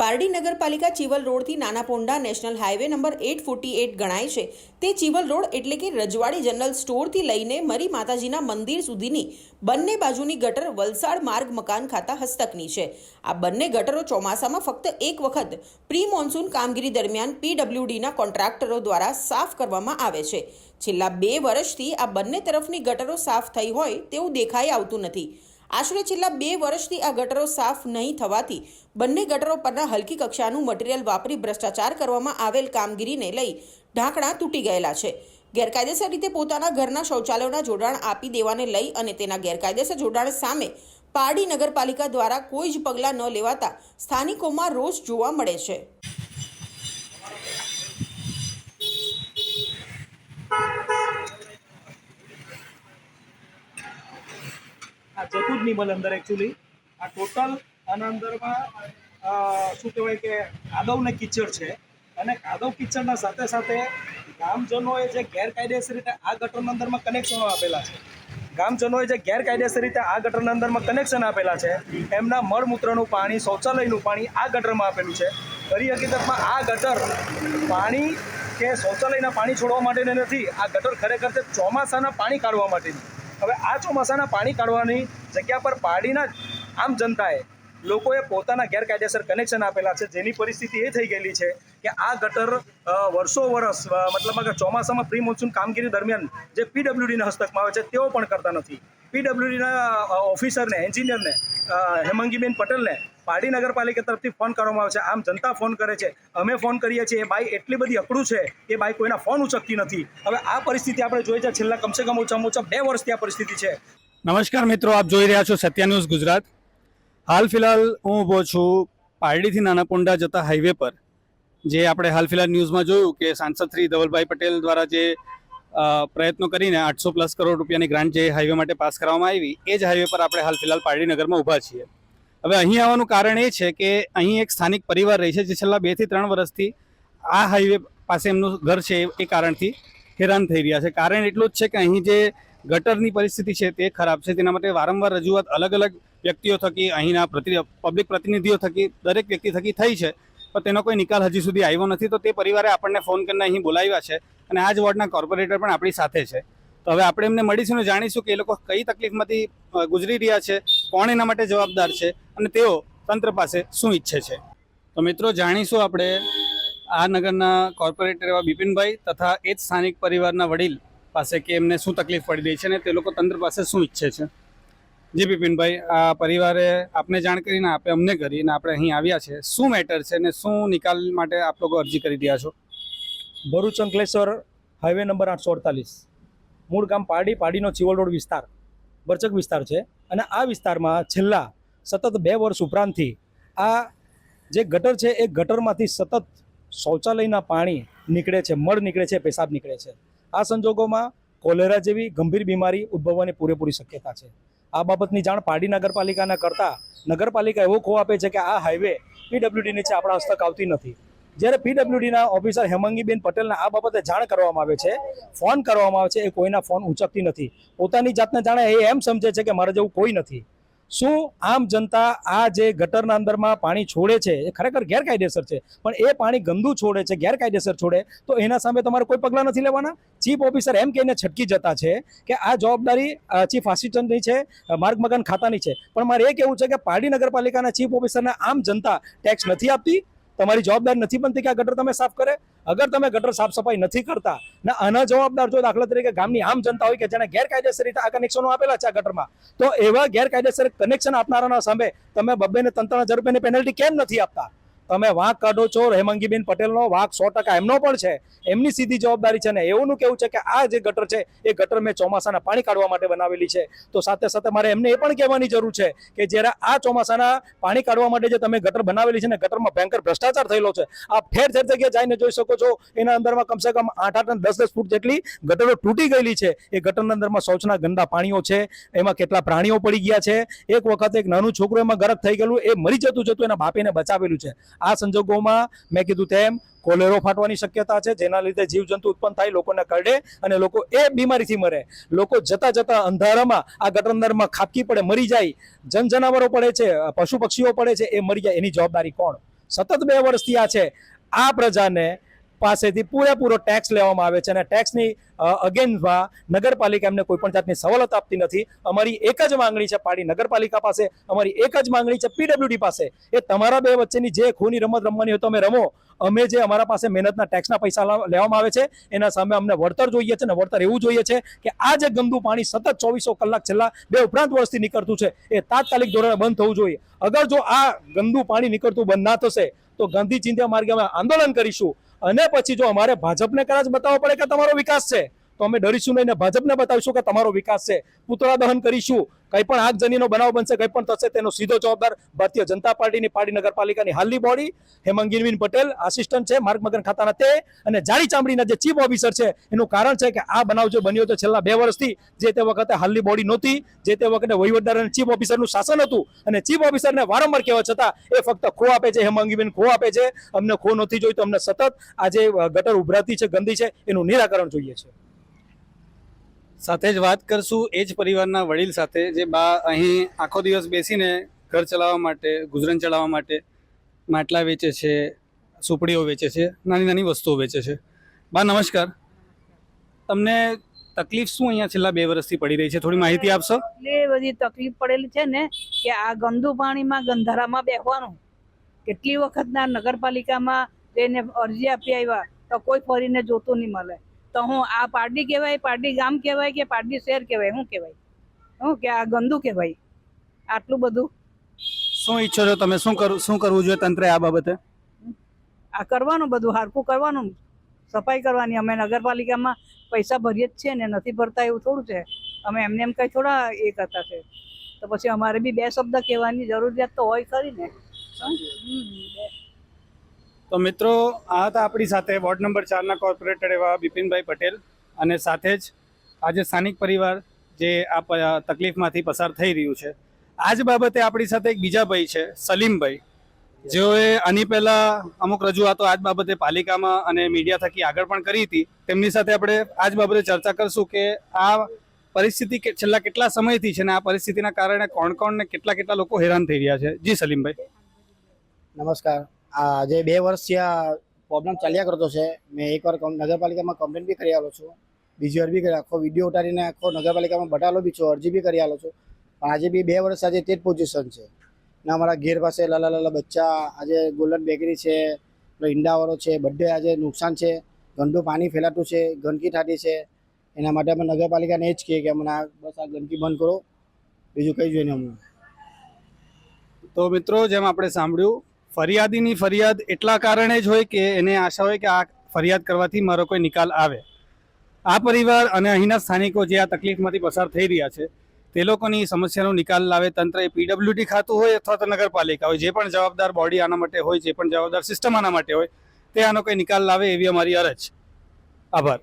પારડી નગરપાલિકા ચીવલ રોડથી Nana Ponda national highway number eight forty eight ગણાય છે. તે ચીવલ રોડ એટલે કે રજવાડી જનરલ સ્ટોરથી લઈને મરી માતાજીના મંદિર સુધીની બંને બાજુની ગટર વલસાડ માર્ગ મકાન ખાતા હસ્તકની છે. આ બંને ગટરો ચોમાસામાં ફક્ત એક વખત પ્રી મોન્સૂન કામગીરી દરમિયાન પીડબ્લ્યુડીના કોન્ટ્રાક્ટરો દ્વારા સાફ કરવામાં આવે છે. છેલ્લા બે વર્ષથી આ બંને તરફની ગટરો સાફ થઈ હોય તેવું દેખાઈ આવતું નથી. આશરે છેલ્લા બે વર્ષથી આ ગટરો સાફ નહીં થવાથી બંને ગટરો પરના હલકી કક્ષાનું મટીરીયલ વાપરી ભ્રષ્ટાચાર કરવામાં આવેલ કામગીરીને લઈ ઢાંકણા તૂટી ગયેલા છે. ગેરકાયદેસર રીતે પોતાના ઘરના શૌચાલયોના જોડાણ આપી દેવાને લઈ અને તેના ગેરકાયદેસર જોડાણ સામે પારડી નગરપાલિકા દ્વારા કોઈ જ પગલાં ન લેવાતા સ્થાનિકોમાં રોષ જોવા મળે છે. આ જતું જ નહીં મળે અંદર એકચ્યુઅલી આ ટોટલ આના અંદરમાં શું કહેવાય કે કાદવને કિચડ છે. અને કાદવ કિચડના સાથે સાથે ગામજનોએ જે ગેરકાયદેસર રીતે આ ગટરના અંદરમાં કનેક્શનો આપેલા છે. ગામજનોએ જે ગેરકાયદેસર રીતે આ ગટરના અંદરમાં કનેક્શન આપેલા છે, એમના મળમૂત્રનું પાણી, શૌચાલયનું પાણી આ ગટરમાં આપેલું છે. ખરી હકીકતમાં આ ગટર પાણી કે શૌચાલયના પાણી છોડવા માટેની નથી, આ ગટર ખરેખર તે ચોમાસાના પાણી કાઢવા માટેની. હવે આ ચોમાસાના પાણી કાઢવાની જગ્યા પર પાડીના આમ જનતાએ લોકોએ પોતાના ગેરકાયદેસર કનેક્શન આપેલા છે. જેની પરિસ્થિતિ એ થઈ ગયેલી છે કે આ ગટર વર્ષો વર્ષ મતલબ કે ચોમાસામાં પ્રી મોન્સૂન કામગીરી દરમિયાન જે પીડબ્લ્યુડીના હસ્તકમાં આવે છે, તેઓ પણ કરતા નથી. પીડબ્લ્યુડીના ઓફિસરને એન્જિનિયરને હેમંગીબેન પટેલને પાડી નગરપાલિકા તરફથી ફોન કરવામાં આવે છે. આમ જનતા ફોન કરે છે. અમે ફોન કરીએ છીએ. એ બાઈ એટલી બધી અકડું છે એ બાઈ કોઈના ફોન ઉચકતી નથી. હવે આ પરિસ્થિતિ આપણે જોઈ છે. છેલ્લા કમસે કમ ઓછામાં ઓછા બે વર્ષથી આ પરિસ્થિતિ છે. નમસ્કાર મિત્રો, આપ જોઈ રહ્યા છો સત્યા ન્યૂઝ ગુજરાત. હાલ ફિલહાલ હું ઊભો છું પારડીથી નાનાપોંડા જતા હાઈવે પર. જે આપણે હાલ ફિલહાલ ન્યૂઝમાં જોયું કે સાંસદ શ્રી ધવલભાઈ પટેલ દ્વારા જે પ્રયત્નો કરીને આઠસો પ્લસ કરોડ રૂપિયાની ગ્રાન્ટ જે હાઈવે માટે પાસ કરવામાં આવી, એ જ હાઈવે પર આપણે હાલ ફિલહાલ પારડીનગરમાં ઊભા છીએ. હવે અહીં આવવાનું કારણ એ છે કે અહીં એક સ્થાનિક પરિવાર રહે છે જે છેલ્લા બેથી ત્રણ વર્ષથી આ હાઈવે પાસે એમનું ઘર છે એ કારણથી હેરાન થઈ રહ્યા છે. કારણ એટલું જ છે કે અહીં જે ગટરની પરિસ્થિતિ છે તે ખરાબ છે. તેના માટે વારંવાર રજૂઆત અલગ અલગ વ્યક્તિઓ થકી, અહીંના પબ્લિક પ્રતિનિધિઓ થકી, દરેક વ્યક્તિ થકી થઈ છે. પણ તેનો કોઈ નિકાલ હજી સુધી આવ્યો નથી. તો તે પરિવારે આપણને ફોન કરીને અહીં બોલાવ્યા છે. અને આ જ વોર્ડના કોર્પોરેટર પણ આપણી સાથે છે. તો હવે આપણે એમને મળીશું અને જાણીશું કે એ લોકો કઈ તકલીફમાંથી ગુજરી રહ્યા છે, કોણ એના માટે જવાબદાર છે અને તેઓ તંત્ર પાસે શું ઈચ્છે છે. તો મિત્રો જાણીશું આપણે આ નગરના કોર્પોરેટર એવા બિપિનભાઈ તથા એ જ સ્થાનિક પરિવારના વડીલ પાસે કે એમને શું તકલીફ પડી રહી છે અને તે લોકો તંત્ર પાસે શું ઈચ્છે છે. જી બિપિનભાઈ, આ પરિવારે આપને જાણ કરીને, આપે અમને કરી અને આપણે અહીં આવ્યા છે. શું મેટર છે અને શું નિકાલ માટે આપ લોકો અરજી કરી રહ્યા છો? ભરૂચ અંકલેશ્વર હાઈવે નંબર આઠસો અડતાલીસ. મૂળ ગામ પારડી, પારડીનો ચિવલ રોડ વિસ્તાર. બરચક વિસ્તાર છે. અને આ વિસ્તારમાં છેલ્લા સતત બે વર્ષ ઉપરાંતથી આ જે ગટર છે, એ ગટરમાંથી સતત શૌચાલયના પાણી નીકળે છે, મળ નીકળે છે, પેશાબ નીકળે છે. આ સંજોગોમાં કોલેરા જેવી ગંભીર બીમારી ઉદ્ભવવાની પૂરેપૂરી શક્યતા છે. આ બાબતની જાણ પારડી નગરપાલિકાના કરતાં નગરપાલિકા એવો ખો આપે છે કે આ હાઈવે પીડબ્લ્યુડી નીચે આપણા હસ્તક આવતી નથી. જ્યારે પીડબ્લ્યુડીના ઓફિસર હેમંગીબેન પટેલને આ બાબતે જાણ કરવામાં આવે છે, ફોન કરવામાં આવે છે, એ કોઈના ફોન ઉંચકતી નથી. પોતાની જાતને જાણે એ એમ સમજે છે કે મારે જેવું કોઈ નથી. શું આમ જનતા આ જે ગટરના અંદરમાં પાણી છોડે છે, એ ખરેખર ગેરકાયદેસર છે? પણ એ પાણી ગંદુ છોડે છે, ગેરકાયદેસર છોડે, તો એના સામે તમારે કોઈ પગલાં નથી લેવાના? ચીફ ઓફિસર એમ કહીને છટકી જતા છે કે આ જવાબદારી ચીફ આસિસ્ટન્ટની છે માર્ગ મકાન ખાતાની છે. પણ મારે એ કહેવું છે કે પારડી નગરપાલિકાના ચીફ ઓફિસરને આમ જનતા ટેક્સ નથી આપતી તમારી જવાબદારી નથી બનતી કે આ ગટર તમે સાફ કરે. અગર તમે ગટર સાફ સફાઈ નથી કરતા, ને આના જવાબદાર જો દાખલા તરીકે ગામની આમ જનતા હોય કે જેને ગેરકાયદેસર રીતે આ કનેક્શનો આપેલા છે આ ગટરમાં, તો એવા ગેરકાયદેસર કનેક્શન આપનારાના સામે તમે બબ્બે ને ત્રણ ત્રણ પેનલ્ટી કેમ નથી આપતા? તમે વાંક કાઢો છો હેમંગીબેન પટેલનો વાંક સો ટકા એમનો પણ છે. એમની સીધી જવાબદારી છે ને એવું કેવું છે કે આ જે ગટર છે, એ ગટર મેં ચોમાસાના પાણી કાઢવા માટે બનાવેલી છે. તો સાથે સાથે મારે એમને એ પણ કહેવાની જરૂર છે કે જ્યારે આ ચોમાસાના પાણી કાઢવા માટે જે તમે ગટર બનાવેલી છે ને ગટરમાં ભયંકર ભ્રષ્ટાચાર થયેલો છે આ ઠેર ઠેર જગ્યાએ જઈને જોઈ શકો છો, એના અંદરમાં કમસે કમ આઠ આઠ દસ દસ ફૂટ જેટલી ગટરો તૂટી ગયેલી છે. એ ગટરના અંદરમાં શૌચના ગંદા પાણીઓ છે, એમાં કેટલા પ્રાણીઓ પડી ગયા છે. એક વખત એક નાનું છોકરું એમાં ગરક થઈ ગયેલું, એ મરી જતું જતું એના બાપીને બચાવેલું છે. આ સંજોગોમાં મેં કીધું તેમ કોલેરો ફાટવાની શક્યતા છે, જેના લીધે જીવજંતુ ઉત્પન્ન થાય, લોકોને કરડે અને લોકો એ બીમારીથી મરે. લોકો જતા જતા અંધારામાં, આ ગટર અંદરમાં ખાપકી પડે, મરી જાય. જન જનાવરો પડે છે, પશુ પક્ષીઓ પડે છે, એ મરી જાય. એની જવાબદારી કોણ? સતત બે વર્ષથી આ છે. આ પ્રજાને પાસેથી પૂરેપૂરો ટેક્સ લેવામાં આવે છે અને ટેક્સની અગેન્સ્ટમાં નગરપાલિકા એમને કોઈ પણ જાતની સવલત આપતી નથી. અમારી એક જ માંગણી છે પાડી નગરપાલિકા પાસે, અમારી એક જ માંગણી છે પીડબ્લ્યુડી પાસે. એ તમારા બે વચ્ચેની જે ખૂની રમત રમવાની હોય તો અમે રમો. અમે જે અમારા પાસે મહેનતના ટેક્સના પૈસા લેવામાં આવે છે, એના સામે અમને વળતર જોઈએ છે અને વળતર એવું જોઈએ છે કે આ જે ગંદુ પાણી સતત ચોવીસો કલાક છેલ્લા બે ઉપરાંત વર્ષથી નીકળતું છે, એ તાત્કાલિક ધોરણે બંધ થવું જોઈએ. અગર જો આ ગંદુ પાણી નીકળતું બંધ ના થશે, તો ગાંધી ચિંતા માર્ગે અમે આંદોલન કરીશું. અને પછી જો અમારે ભાજપને કદાચ બતાવવો પડે કે તમારો વિકાસ છે, તો અમે ડરીશું નહીં ભાજપને બતાવીશું કે તમારો વિકાસ છે. પુતળા દહન કરીશું. કંઈ પણ આગજનીનો બનાવ બનશે કંઈ પણ થશે, તેનો સીધો જવાબદાર ભારતીય જનતા પાર્ટીની પાડી નગરપાલિકાની હાલની બોડી હેમાંગીનવીન પટેલ, આસિસ્ટન્ટ છે માર્ગ મગન ખાતાના તે, અને જાડી ચામડીના જે ચીફ ઓફિસર છે, એનું કારણ છે કે આ બનાવ જે બન્યો તો છેલ્લા બે વર્ષથી જે તે વખતે હાલની બોડી નહોતી, જે તે વખતે વહીવટદાર અને ચીફ ઓફિસરનું શાસન હતું, અને ચીફ ઓફિસરને વારંવાર કહેવા છતાં એ ફક્ત ખો આપે છે હેમાંગીબેન ખો આપે છે, અમને ખો નથી જોઈતો અમને સતત આ જે ગટર ઉભરાતી છે, ગંદી છે, એનું નિરાકરણ જોઈએ છે. સાથે જ વાત કરશું એ જ પરિવારના વડીલ સાથે જે બા અહીં આખો દિવસ બેસીને ઘર ચલાવવા માટે, ગુજરાન ચલાવવા માટે માટલા વેચે છે, સુપડીઓ વેચે છે, નાની નાની વસ્તુઓ વેચે છે. બા, નમસ્કાર. તમને તકલીફ શું અહીંયા છેલ્લા બે વર્ષથી પડી રહી છે? થોડી માહિતી આપશો? એટલે બધી તકલીફ પડેલી છે ને કે આ ગંદુ પાણીમાં ગંધારામાં બેસવાનું કેટલી વખતના નગરપાલિકામાં જઈને અરજી આપી આવ્યા તો કોઈ ફરીને જોતું નહીં મળે. તો હું આ પારડી કહેવાય પારડી ગામ કહેવાય કે પારડી શહેર કહેવાય? શું કહેવાય? શું કે આ ગંદુ કહેવાય? આટલું બધું? શું ઈચ્છો છો તમે? શું કરું શું કરવું જોઈએ તંત્રે આ બાબતે? આ કરવાનું બધું હારકું કરવાનું. સફાઈ કરવાની. અમે નગરપાલિકામાં પૈસા ભરીએ જ છીએ ને નથી ભરતા એવું થોડું છે. અમે એમને એમ કંઈ થોડા એ કરતા છે. તો પછી અમારે બી બે શબ્દ કહેવાની જરૂરિયાત તો હોય ખરી ને. તો મિત્રો, આ હતા આપણી સાથે વોર્ડ નંબર ચારના કોર્પોરેટર એવા બિપિનભાઈ પટેલ અને સાથે જ આજે સ્થાનિક પરિવાર જે આ તકલીફમાંથી પસાર થઈ રહ્યું છે. આ જ બાબતે આપણી સાથે એક બીજા ભાઈ છે, સલીમભાઈ. જેઓએ આની પહેલા અમુક રજૂઆતો આ જ બાબતે પાલિકામાં અને મીડિયા થકી આગળ પણ કરી હતી. તેમની સાથે આપણે આ જ બાબતે ચર્ચા કરશું કે આ પરિસ્થિતિ છેલ્લા કેટલા સમયથી છે ને આ પરિસ્થિતિના કારણે કોણ કોણ ને કેટલા કેટલા લોકો હેરાન થઈ રહ્યા છે. જી, સલીમભાઈ. નમસ્કાર. આ જે બે વર્ષથી આ પ્રોબ્લેમ ચાલ્યા કરતો છે, મેં એકવાર નગરપાલિકામાં કમ્પ્લેન બી કરી આવેલો છું. બીજી વાર બી કરી આખો વીડિયો ઉતારીને આખો નગરપાલિકામાં બટાલો બી છું, અરજી બી કરી આવેલો છું. પણ આજે બી બે વર્ષ આજે તે જ પોઝિશન છે. ને અમારા ઘેર પાસે લાલા લાલા બચ્ચા, આજે ગોલ્ડન બેકરી છે ઈંડાવાળો છે, બધે આજે નુકસાન છે. ગંદુ પાણી ફેલાતું છે, ગંદકી થતી છે. એના માટે અમે નગરપાલિકાને એ જ કહીએ કે અમને બસ આ ગંદકી બંધ કરો. બીજું કંઈ જોઈએ અમને. તો મિત્રો, જેમ આપણે સાંભળ્યું ફરિયાદીની ફરિયાદ એટલા કારણે જ હોય કે એને આશા હોય કે આ ફરિયાદ કરવાથી મારો કોઈ નિકાલ આવે. આ પરિવાર અને અહીંના સ્થાનિકો જે આ તકલીફમાંથી પસાર થઈ રહ્યા છે, તે લોકોની સમસ્યાનો નિકાલ લાવે તંત્ર એ પીડબ્લ્યુડી ખાતું હોય અથવા તો નગરપાલિકા હોય, જે પણ જવાબદાર બોડી આના માટે હોય, જે પણ જવાબદાર સિસ્ટમ આના માટે હોય, તે આનો કોઈ નિકાલ લાવે એવી અમારી અરજ. આભાર.